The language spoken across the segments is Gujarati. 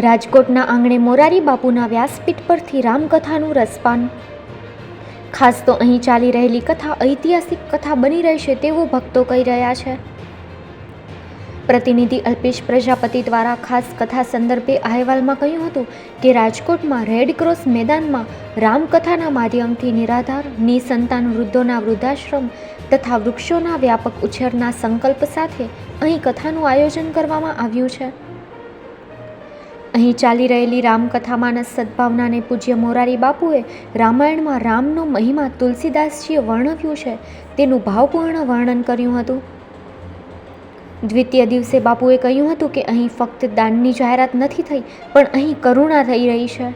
રાજકોટના આંગણે મોરારી બાપુના વ્યાસપીઠ પરથી રામકથાનું રસપાન. ખાસ તો અહીં ચાલી રહેલી કથા ઐતિહાસિક કથા બની રહેશે તેવું ભક્તો કહી રહ્યા છે. પ્રતિનિધિ અલ્પેશ પ્રજાપતિ દ્વારા ખાસ કથા સંદર્ભે અહેવાલમાં કહ્યું હતું કે રાજકોટમાં રેડ ક્રોસ મેદાનમાં રામકથાના માધ્યમથી નિરાધાર, નિસંતાન વૃદ્ધોના વૃદ્ધાશ્રમ તથા વૃક્ષોના વ્યાપક ઉછેરના સંકલ્પ સાથે અહીં કથાનું આયોજન કરવામાં આવ્યું છે. અહીં ચાલી રહેલી રામકથામાં સદભાવનાને પૂજ્ય મોરારી બાપુએ રામાયણમાં રામનો મહિમા તુલસીદાસજીએ વર્ણવ્યું છે. તેનું ભાવપૂર્ણ વર્ણન કર્યું હતું. દ્વિતીય દિવસે બાપુએ કહ્યું હતું કે અહીં ફક્ત દાનની જાહેરાત નથી થઈ, પણ અહીં કરુણા થઈ રહી છે.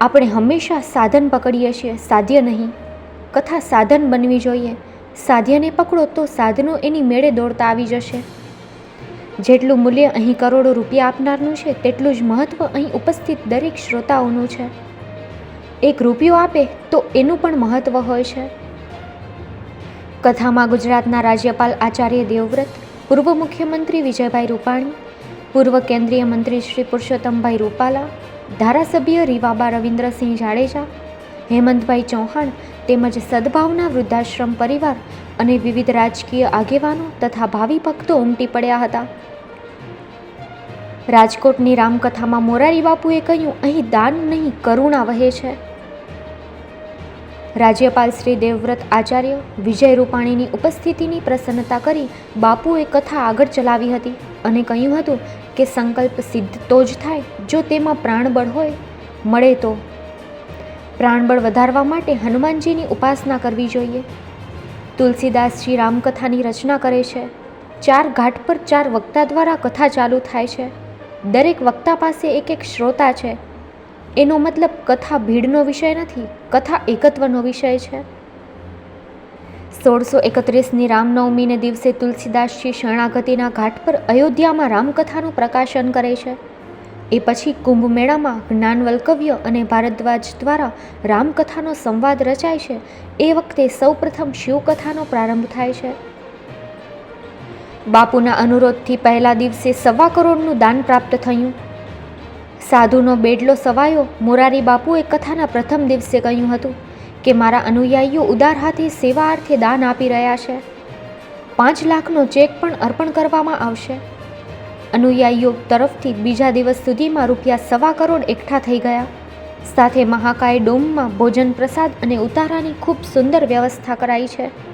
આપણે હંમેશા સાધન પકડીએ છીએ, સાધ્ય નહીં. કથા સાધન બનવી જોઈએ. સાધ્યને પકડો તો સાધનો એની મેળે દોડતા આવી જશે. જેટલું મૂલ્ય અહીં કરોડો રૂપિયા આપનારનું છે, તેટલું જ મહત્ત્વ અહીં ઉપસ્થિત દરેક શ્રોતાઓનું છે. એક રૂપિયો આપે તો એનું પણ મહત્ત્વ હોય છે. કથામાં ગુજરાતના રાજ્યપાલ આચાર્ય દેવવ્રત, પૂર્વ મુખ્યમંત્રી વિજયભાઈ રૂપાણી, પૂર્વ કેન્દ્રીય મંત્રી શ્રી પુરુષોત્તમભાઈ રૂપાલા, ધારાસભ્ય રીવાબા રવિન્દ્રસિંહ જાડેજા, હેમંતભાઈ ચૌહાણ તેમજ સદભાવના વૃદ્ધાશ્રમ પરિવાર અને વિવિધ રાજકીય આગેવાનો તથા ભાવિ ભક્તો ઉમટી પડ્યા હતા. રાજકોટની રામકથામાં મોરારી બાપુએ કહ્યું, અહીં દાન નહીં, કરુણા વહે છે. રાજ્યપાલ શ્રી દેવવ્રત આચાર્ય વિજય રૂપાણીની ઉપસ્થિતિની પ્રસન્નતા કરી બાપુએ કથા આગળ ચલાવી હતી અને કહ્યું હતું કે સંકલ્પ સિદ્ધ તો જ થાય, જો તેમાં પ્રાણબળ હોય, મળે તો. પ્રાણબળ વધારવા માટે હનુમાનજીની ઉપાસના કરવી જોઈએ. તુલસીદાસજી રામકથાની રચના કરે છે. ચાર ઘાટ પર ચાર વક્તા દ્વારા કથા ચાલુ થાય છે. દરેક વક્તા પાસે એક એક શ્રોતા છે. એનો મતલબ કથા ભીડનો વિષય નથી, કથા એકત્વનો વિષય છે. સોળસો એકત્રીસની રામનવમીને દિવસે તુલસીદાસજી શરણાગતિના ઘાટ પર અયોધ્યામાં રામકથાનું પ્રકાશન કરે છે. એ પછી કુંભ મેળામાં જ્ઞાનવલ્કવ્ય અને ભારદ્વાજ દ્વારા રામકથાનો સંવાદ રચાય છે. એ વખતે સૌપ્રથમ શિવકથાનો પ્રારંભ થાય છે. બાપુના અનુરોધથી પહેલા દિવસે સવા કરોડનું દાન પ્રાપ્ત થયું. સાધુનો બેડલો સવાયો. મોરારી બાપુએ કથાના પ્રથમ દિવસે કહ્યું હતું કે, મારા અનુયાયીઓ ઉદાર હાથે સેવા અર્થે દાન આપી રહ્યા છે. પાંચ લાખનો ચેક પણ અર્પણ કરવામાં આવશે. અનુયાયીઓ તરફથી બીજા દિવસ સુધીમાં રૂપિયા સવા કરોડ એકઠા થઈ ગયા. સાથે મહાકાય ડોમમાં ભોજન પ્રસાદ અને ઉતારાની ખૂબ સુંદર વ્યવસ્થા કરાઈ છે.